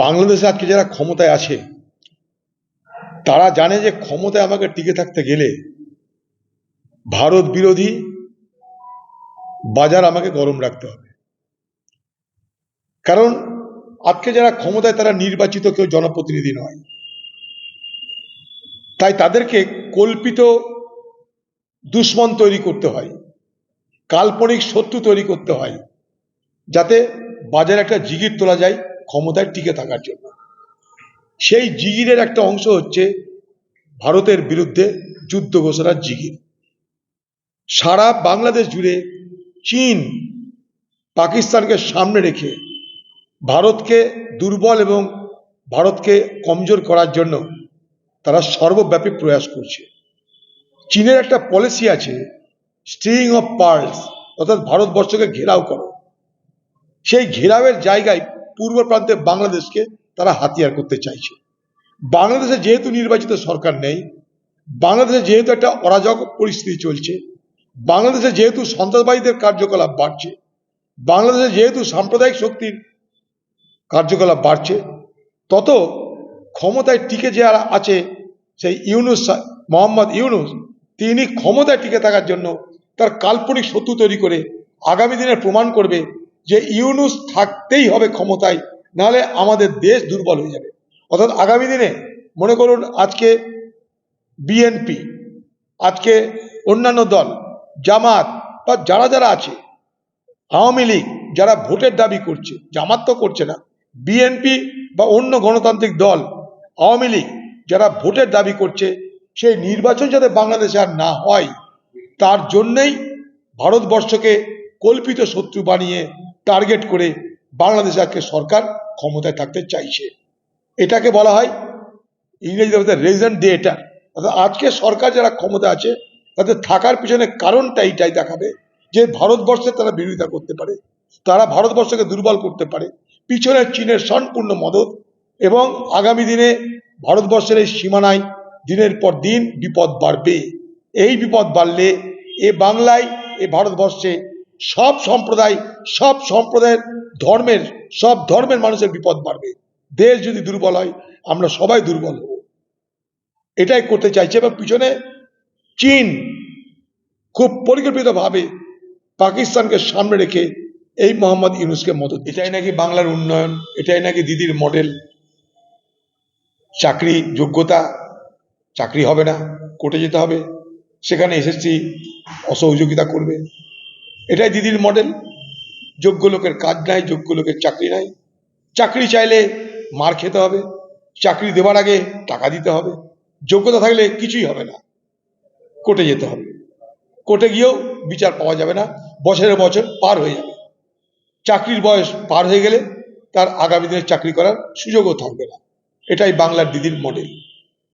বাংলাদেশে আজকে যারা ক্ষমতায় আছে, তারা জানে যে ক্ষমতায় আমাকে টিকে থাকতে গেলে ভারত বিরোধী বাজার আমাকে গরম রাখতে হবে। কারণ আজকে যারা ক্ষমতায়, তারা নির্বাচিত কেউ জনপ্রতিনিধি নয়। তাই তাদেরকে কল্পিত দুশ্মন তৈরি করতে হয়, কাল্পনিক শত্রু তৈরি করতে হয়, যাতে বাজারে একটা জিগির তোলা যায়। ক্ষমতায় টিকে থাকার জন্য। সেই জিগিরের একটা অংশ হচ্ছে ভারতের বিরুদ্ধে যুদ্ধ ঘোষণার জিগির। সারা বাংলাদেশ জুড়ে চীন পাকিস্তানকে সামনে রেখে ভারতকে দুর্বল এবং ভারতকে কমজোর করার জন্য তারা সর্বব্যাপী প্রয়াস করছে। চীনের একটা পলিসি আছে স্ট্রিং অফ পার্লস, অর্থাৎ ভারতবর্ষকে ঘেরাও করো। সেই ঘেরাওয়ের জায়গায় পূর্ব প্রান্তে বাংলাদেশকে তারা হাতিয়ার করতে চাইছে। বাংলাদেশে যেহেতু নির্বাচিত সরকার নেই, বাংলাদেশে যেহেতু একটা অরাজক পরিস্থিতি চলছে, বাংলাদেশে যেহেতু সন্ত্রাসবাদীদের কার্যকলাপ বাড়ছে, বাংলাদেশে যেহেতু সাম্প্রদায়িক শক্তির কার্যকলাপ বাড়ছে, তত ক্ষমতায় টিকে যারা আছে সেই ইউনুস মোহাম্মদ ইউনুস, তিনি ক্ষমতায় টিকে থাকার জন্য তার কাল্পনিক শত্রু তৈরি করে আগামী দিনে প্রমাণ করবে যে ইউনুস থাকতেই হবে ক্ষমতায়, নাহলে আমাদের দেশ দুর্বল হয়ে যাবে। অর্থাৎ আগামী দিনে মনে করুন আজকে বিএনপি আজকে অন্যান্য দল, জামাত, বা যারা যারা আছে, আওয়ামী লীগ, যারা ভোটের দাবি করছে, জামাত তো করছে না বিএনপি বা অন্য গণতান্ত্রিক দল, আওয়ামী লীগ, যারা ভোটের দাবি করছে, সেই নির্বাচন যাতে বাংলাদেশে আর না হয়, তার জন্যেই ভারতবর্ষকে কল্পিত শত্রু বানিয়ে টার্গেট করে বাংলাদেশে আজকে সরকার ক্ষমতায় থাকতে চাইছে। এটাকে বলা হয় ইংরেজিতে বলতে রেজন ডেটা অর্থাৎ আজকে সরকার যারা ক্ষমতা আছে, তাদের থাকার পিছনে কারণটা এইটাই দেখাবে যে ভারতবর্ষে তারা বিরোধিতা করতে পারে, তারা ভারতবর্ষকে দুর্বল করতে পারে। পিছনে চীনের সম্পূর্ণ মদত এবং আগামী দিনে ভারতবর্ষের এই সীমানায় দিনের পর দিন বিপদ বাড়বে। এই বিপদ বাড়লে এ বাংলায়, এ ভারতবর্ষে সব সম্প্রদায়, সব সম্প্রদায়ের ধর্মের, সব ধর্মের মানুষের বিপদ বাড়বে দেশ যদি দুর্বল হয়, আমরা সবাই দুর্বল হব। এটাই করতে চাইছে এবং পিছনে চীন খুব পরিকল্পিতভাবে পাকিস্তানকে সামনে রেখে এই মোহাম্মদ ইউনুসকে মদত এটাই নাকি বাংলার উন্নয়ন, এটাই নাকি দিদির মডেল। চাকরি যোগ্যতা, চাকরি হবে না, কোর্টে যেতে হবে। সেখানে এসএসসি অসহযোগিতা করবে। এটাই দিদির মডেল যোগ্য লোকের কাজ নাই, যোগ্য লোকের চাকরি নাই। চাকরি চাইলে মার খেতে হবে। চাকরি দেওয়ার আগে টাকা দিতে হবে। যোগ্যতা থাকলে কিছুই হবে না। কোর্টে যেতে হবে। কোর্টে গিয়েও বিচার পাওয়া যাবে না। বছরের বছর পার হয়ে যাবে। চাকরির বয়স পার হয়ে গেলে তার আগামী দিনে চাকরি করার সুযোগও থাকবে না। এটাই বাংলার দিদির মডেল